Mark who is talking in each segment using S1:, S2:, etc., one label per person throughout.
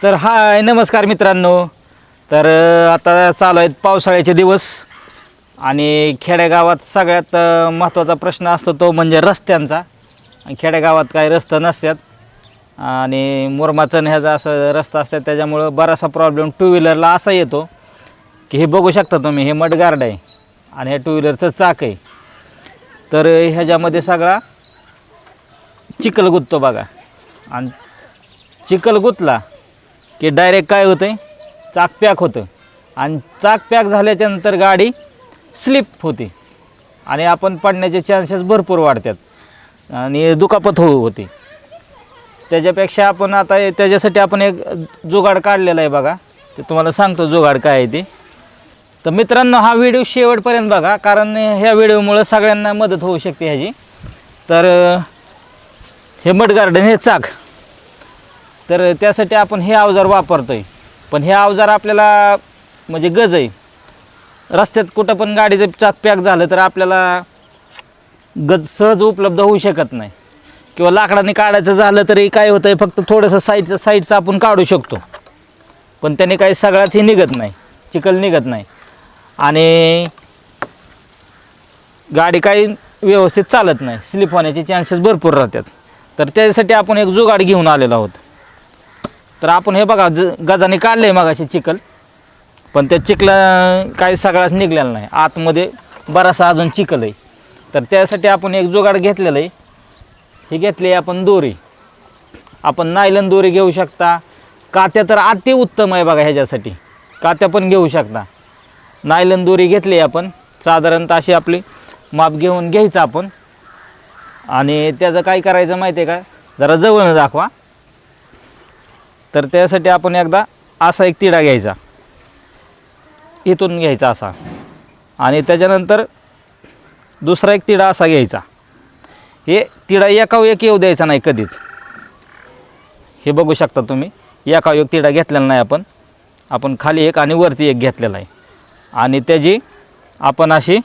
S1: तर हाय नमस्कार मित्रांनो. तर आता चालू आहेत पावसाळ्याचे दिवस. आणि खेडेगावात सगळ्यात महत्त्वाचा प्रश्न असतो तो म्हणजे रस्त्यांचा. खेडेगावात काही रस्ते नसतात. आणि मुरमाचन ह्याचा असं रस्ता असतात त्याच्यामुळं बराचसा प्रॉब्लेम टू व्हीलरला असा येतो की हे बघू शकता तुम्ही हे मडगार्ड आहे आणि हे टू व्हीलरचं चाक आहे. तर ह्याच्यामध्ये सगळा चिखल गुंततो बघा. आणि चिखल गुंतला की डायरेक्ट काय होतं आहे चाक पॅक होतं. आणि चाक पॅक झाल्याच्यानंतर गाडी स्लिप होते. आणि आपण पडण्याचे चान्सेस भरपूर वाढतात. आणि दुखापत होऊ होते. त्याच्यापेक्षा आपण आता त्याच्यासाठी आपण एक जुगाड काढलेला आहे बघा. ते तुम्हाला सांगतो जुगाड काय आहे ते. तर मित्रांनो हा व्हिडिओ शेवटपर्यंत बघा. कारण ह्या व्हिडिओमुळं सगळ्यांना मदत होऊ शकते ह्याची. तर हे मड गार्डन हे चाक. तर त्यासाठी आपण हे अवजार वापरतो आहे पण हे अवजार आपल्याला म्हणजे गज आहे. रस्त्यात कुठं पण गाडीचं चाक पॅक झालं तर आपल्याला गज सहज उपलब्ध होऊ शकत नाही. किंवा लाकडाने काढायचं झालं तरी काय होतं आहे फक्त थोडंसं साईडचं साईडचं आपण काढू शकतो. पण त्याने काही सगळ्याच हे निघत नाही चिखल निघत नाही. आणि गाडी काही व्यवस्थित चालत नाही. स्लिप होण्याचे चान्सेस भरपूर राहतात. तर त्यासाठी आपण एक जुगाड घेऊन आलेलो आहोत. तर आपण हे बघा ज गजाने काढलं आहे मगाशी चिखल. पण त्या चिखला काही सगळाच निघलेला नाही. आतमध्ये बराचसा अजून चिखल आहे. तर त्यासाठी आपण एक जुगाड घेतलेलं आहे. ही घेतली आहे आपण दोरी. आपण नायलन दोरी घेऊ शकता. कात्या तर अति उत्तम आहे बघा ह्याच्यासाठी. कात्या पण घेऊ शकता. नायलन दोरी घेतली आपण. साधारणतः अशी आपली माप घेऊन घ्यायचं आपण. आणि त्याचं काय करायचं माहिती आहे का? जरा जवळनं दाखवा. तर त्यासाठी आपण एकदा असा एक तिडा घ्यायचा. इथून घ्यायचा असा. आणि त्याच्यानंतर दुसरा एक तिडा असा घ्यायचा. हे तिडा एकावर एक येऊ द्यायचा नाही कधीच. हे बघू शकता तुम्ही. एकावर एक तिडा घेतलेला नाही आपण. आपण खाली एक आणि वरती एक घेतलेला आहे. आणि त्याची आपण अशी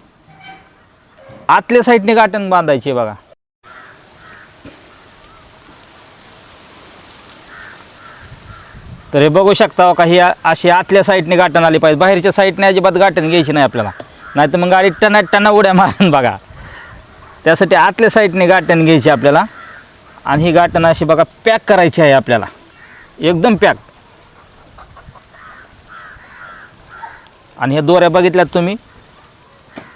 S1: आतल्या साईडने गाठण बांधायची बघा. तर हे बघू शकता हो का ही अशी आतल्या साईडने गाठण आली पाहिजे. बाहेरच्या साईडने अजिबात गाठण घ्यायची नाही आपल्याला. नाही तर मग गाडी टना टना उड्या मारून बघा. त्यासाठी आतल्या साईडने गाठण घ्यायची आपल्याला. आणि ही गाठण अशी बघा पॅक करायची आहे आपल्याला. एकदम पॅक. आणि ह्या दोऱ्या बघितल्यात तुम्ही?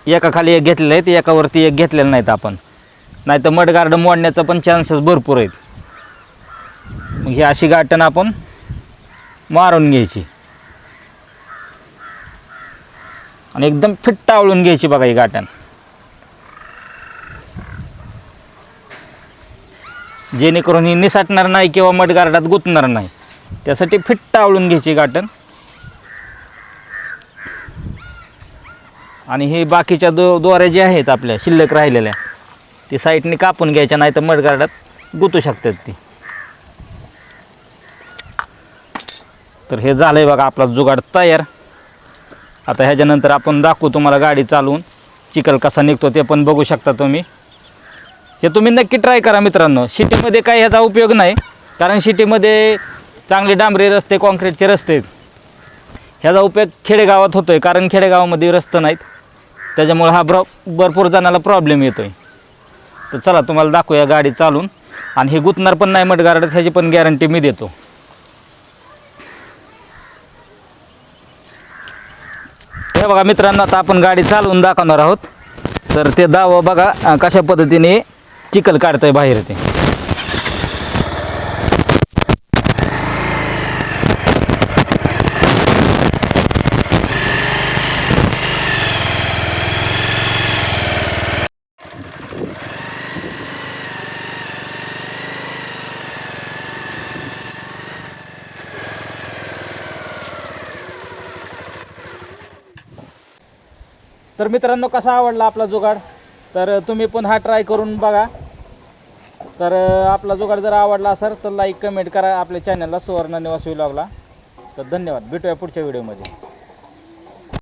S1: एका खाली एक घेतलेलं आहे एकावरती एक घेतलेलं नाहीत आपण. नाही तर मडगार्ड मोडण्याचा पण चान्सेस भरपूर आहेत. मग ही अशी गाठण आपण मारून घ्यायची. आणि एकदम फिट टावळून घ्यायची बघा ही गाठण. जेणेकरून ही निसाटणार नाही किंवा मडगार्डात गुंतणार नाही. त्यासाठी फिट टावळून घ्यायची गाठण. आणि हे बाकीच्या दो दोऱ्या ज्या आहेत आपल्या शिल्लक राहिलेल्या ती साईडने कापून घ्यायच्या नाही तर मडगार्डात गुतू शकतात ती. तर हे झालं आहे बघा आपला जुगाड तयार. आता ह्याच्यानंतर आपण दाखवू तुम्हाला गाडी चालवून चिखल कसा निघतो ते पण बघू शकता तुम्ही. हे तुम्ही नक्की ट्राय करा मित्रांनो. सिटीमध्ये काही ह्याचा उपयोग नाही कारण सिटीमध्ये चांगले डांबरी रस्ते कॉन्क्रीटचे रस्ते आहेत. ह्याचा उपयोग खेडेगावात होतो आहे कारण खेडेगावामध्ये रस्ते नाहीत. त्याच्यामुळे हा ब्र भरपूर जणाला प्रॉब्लेम येतो आहे तर चला तुम्हाला दाखवूया गाडी चालून आणि हे गुतणार पण नाही मटगार ह्याची पण गॅरंटी मी देतो. हे बघा मित्रांनो आता आपण गाडी चालवून दाखवणार आहोत. तर ते दावं बघा कशा पद्धतीने चिखल काढतंय बाहेर ते. तर मित्रांनो कसा आवडला आपला जुगाड? तर तुम्ही पण हा ट्राय करून बघा. तर आपला जुगाड जर आवडला असेल तर लाईक कमेंट करा. आपल्या चॅनलला सुवर्ण निवास व्लॉगला तर धन्यवाद. भेटूया पुढच्या व्हिडिओमध्ये